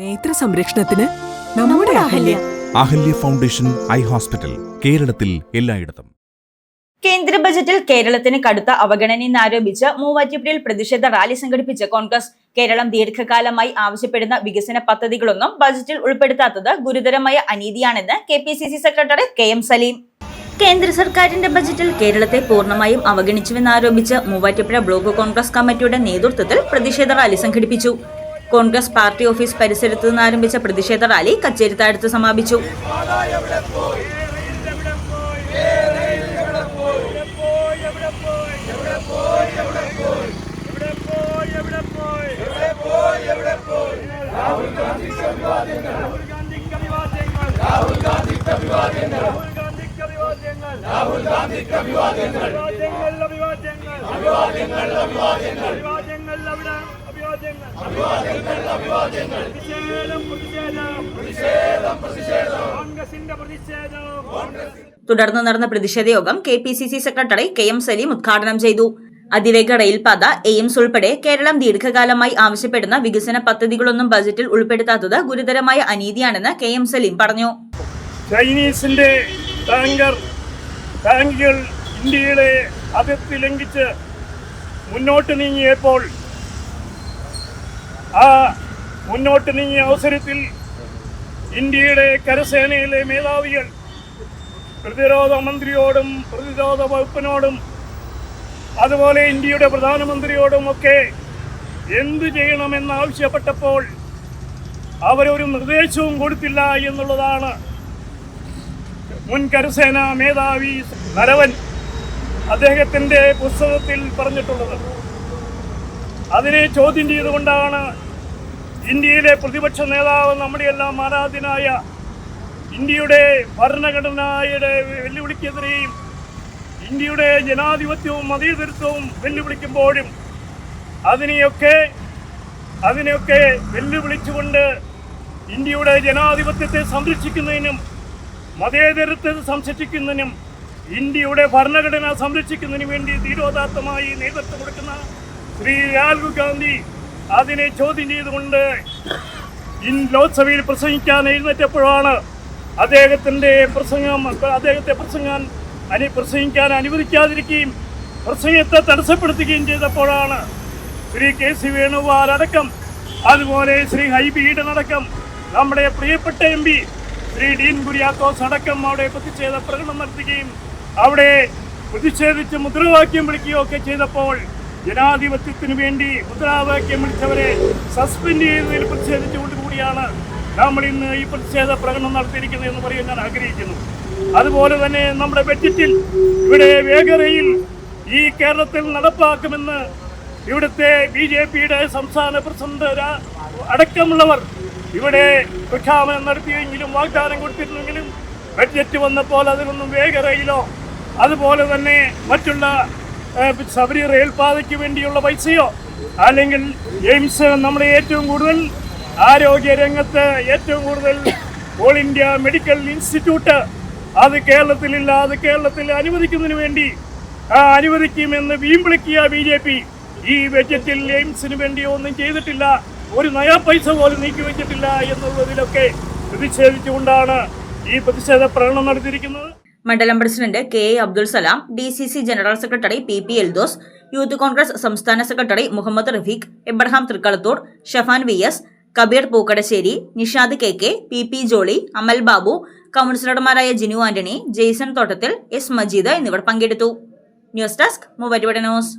നേത്ര സംരക്ഷണത്തിന് നമ്മുടെ Ahalya. Ahalya. Foundation eye hospital കേരളത്തിൽ എല്ലായിടത്തും. കേന്ദ്ര ബജറ്റിൽ കേരളത്തിന് കടുത്ത അവഗണനയെന്നാരോപിച്ച് മൂവാറ്റുപുഴയിൽ പ്രതിഷേധ റാലി സംഘടിപ്പിച്ച കോൺഗ്രസ്. കേരളം ദീർഘകാലമായി ആവശ്യപ്പെടുന്ന വികസന പദ്ധതികളൊന്നും ബജറ്റിൽ ഉൾപ്പെടുത്താത്തത് ഗുരുതരമായ അനീതിയാണെന്ന് K P C C secretary K M Salim. കേന്ദ്ര സർക്കാരിന്റെ ബജറ്റിൽ കേരളത്തെ പൂർണമായും അവഗണിച്ചുവെന്നാരോപിച്ച് മൂവാറ്റുപുഴ ബ്ലോക്ക് കോൺഗ്രസ് കമ്മിറ്റിയുടെ നേതൃത്വത്തിൽ പ്രതിഷേധ റാലി സംഘടിപ്പിച്ചു. കോൺഗ്രസ് പാർട്ടി ഓഫീസ് പരിസരത്ത് നിന്ന് ആരംഭിച്ച പ്രതിഷേധ റാലി കച്ചേരിത്താഴത്ത് സമാപിച്ചു. അഭിവാദ്യങ്ങൾ. അഭിവാദ്യങ്ങൾ. അഭിവാദ്യങ്ങൾ. അഭിവാദ്യങ്ങൾ. അഭിവാദ്യങ്ങൾ അഭിവാദ്യങ്ങൾ. പ്രതിഷേധം പ്രതിഷേധം. പ്രതിഷേധം പ്രതിഷേധം. കോൺഗ്രസിന്റെ പ്രതിഷേധം. തുടർന്ന് നടന്ന പ്രതിഷേധ യോഗം K P C C secretary K M Salim ഉദ്ഘാടനം ചെയ്തു. അതിവേഗ റെയിൽപാത എയിംസ് ഉൾപ്പെടെ കേരളം ദീർഘകാലമായി ആവശ്യപ്പെടുന്ന വികസന പദ്ധതികളൊന്നും ബജറ്റിൽ ഉൾപ്പെടുത്താത്തത് ഗുരുതരമായ അനീതിയാണെന്ന് കെ എം സലീം പറഞ്ഞു. ചൈനീസിന്റെ ടാങ്കർ ടാങ്കുകൾ ഇന്ത്യയുടെ അതിർത്തി ലംഘിച്ച് മുന്നോട്ട് നീങ്ങിയപ്പോൾ ആ മുന്നോട്ട് നീങ്ങിയ അവസരത്തിൽ ഇന്ത്യയുടെ കരസേനയിലെ മേധാവികൾ പ്രതിരോധ മന്ത്രിയോടും പ്രതിരോധ വകുപ്പിനോടും അതുപോലെ ഇന്ത്യയുടെ പ്രധാനമന്ത്രിയോടും ഒക്കെ എന്തു ചെയ്യണമെന്ന് ആവശ്യപ്പെട്ടപ്പോൾ അവരൊരു നിർദ്ദേശവും കൊടുത്തില്ല എന്നുള്ളതാണ് മുൻ കരസേന മേധാവി നരവൻ അദ്ദേഹത്തിന്റെ പുസ്തകത്തിൽ പറഞ്ഞിട്ടുള്ളത്. അതിനെ ചോദ്യം ചെയ്തുകൊണ്ടാണ് ഇന്ത്യയിലെ പ്രതിപക്ഷ നേതാവ് നമ്മുടെ എല്ലാം ഇന്ത്യയുടെ ഭരണഘടനയുടെ വെല്ലുവിളിക്കെതിരെയും ഇന്ത്യയുടെ ജനാധിപത്യവും മതേതരത്വവും വെല്ലുവിളിക്കുമ്പോഴും അതിനെയൊക്കെ അതിനെയൊക്കെ വെല്ലുവിളിച്ചുകൊണ്ട് ഇന്ത്യയുടെ ജനാധിപത്യത്തെ സംരക്ഷിക്കുന്നതിനും മതേതരത്തെ സംരക്ഷിക്കുന്നതിനും ഇന്ത്യയുടെ ഭരണഘടന സംരക്ഷിക്കുന്നതിനു വേണ്ടി ധീരോദാത്തമായി നേതൃത്വം കൊടുക്കുന്ന ശ്രീ രാഹുൽ ഗാന്ധി അതിനെ ചോദ്യം ചെയ്തുകൊണ്ട് ഇൻ ലോക്സഭയിൽ പ്രസംഗിക്കാൻ എഴുന്നേറ്റപ്പോഴാണ് അദ്ദേഹത്തിന്റെ പ്രസംഗം അദ്ദേഹത്തെ പ്രസംഗം അനു പ്രസംഗിക്കാൻ അനുവദിക്കാതിരിക്കുകയും പ്രസംഗത്തെ തടസ്സപ്പെടുത്തുകയും ചെയ്തപ്പോഴാണ് ശ്രീ കെ സി വേണുഗോപാൽ അടക്കം അതുപോലെ ശ്രീ ഹൈബി ഈഡൻ അടക്കം നമ്മുടെ പ്രിയപ്പെട്ട M P Shri Dean Kuriakose അടക്കം അവിടെ പ്രതിഷേധ പ്രകടനം നടത്തുകയും അവിടെ പ്രതിഷേധിച്ച് മുദ്രാവാക്യം വിളിക്കുകയും ഒക്കെ ചെയ്തപ്പോൾ ജനാധിപത്യത്തിന് വേണ്ടി മുദ്രാവാക്യം വിളിച്ചവരെ സസ്പെൻഡ് ചെയ്തതിൽ പ്രതിഷേധിച്ചുകൊണ്ട് കൂടിയാണ് നമ്മൾ ഇന്ന് ഈ പ്രതിഷേധ പ്രകടനം നടത്തിയിരിക്കുന്നത് എന്ന് പറയാൻ ഞാൻ ആഗ്രഹിക്കുന്നു. അതുപോലെ തന്നെ നമ്മുടെ ബഡ്ജറ്റിൽ ഇവിടെ വേഗതയിൽ ഈ കേരളത്തിൽ നടപ്പാക്കുമെന്ന് ഇവിടുത്തെ ബി ജെ പിയുടെ സംസ്ഥാന പ്രസിഡന്റ് അടക്കമുള്ളവർ ഇവിടെ പ്രഖ്യാപനം നടത്തിയെങ്കിലും വാഗ്ദാനം കൊടുത്തിരുന്നെങ്കിലും ബഡ്ജറ്റ് വന്നപ്പോൾ അതിനൊന്നും വേഗതയിലോ അതുപോലെ തന്നെ മറ്റുള്ള ശബരി റെയിൽപാതയ്ക്ക് വേണ്ടിയുള്ള പൈസയോ? അല്ലെങ്കിൽ എയിംസ് നമ്മുടെ ഏറ്റവും കൂടുതൽ ആരോഗ്യ രംഗത്ത് ഏറ്റവും കൂടുതൽ ഓൾ ഇന്ത്യ മെഡിക്കൽ ഇൻസ്റ്റിറ്റ്യൂട്ട് അത് കേരളത്തിലില്ല അത് കേരളത്തിൽ അനുവദിക്കുന്നതിന് വേണ്ടി അനുവദിക്കുമെന്ന് വീമ്പിളിക്കുക ബി ജെ പി. ഈ ബജറ്റിൽ എയിംസിന് വേണ്ടി ഒന്നും ചെയ്തിട്ടില്ല. ഒരു നയാ പൈസ പോലും നീക്കിവെച്ചിട്ടില്ല എന്നുള്ളതിലൊക്കെ പ്രതിഷേധിച്ചുകൊണ്ടാണ് ഈ പ്രതിഷേധ പ്രകടനം നടത്തിയിരിക്കുന്നത്. മണ്ഡലം president K A Abdul Salam D C C general secretary P P Eldhose youth Congress സംസ്ഥാന secretary Muhammad Rafeeq Abraham Thrikkalathoor Shafan V S Kabeer Pookkadassery Nishad K K P P Jolly Amal Babu കൗൺസിലർമാരായ Jinu Antony Jaison Thottathil S Majeed എന്നിവർ പങ്കെടുത്തു. News desk Muvattupuzha news.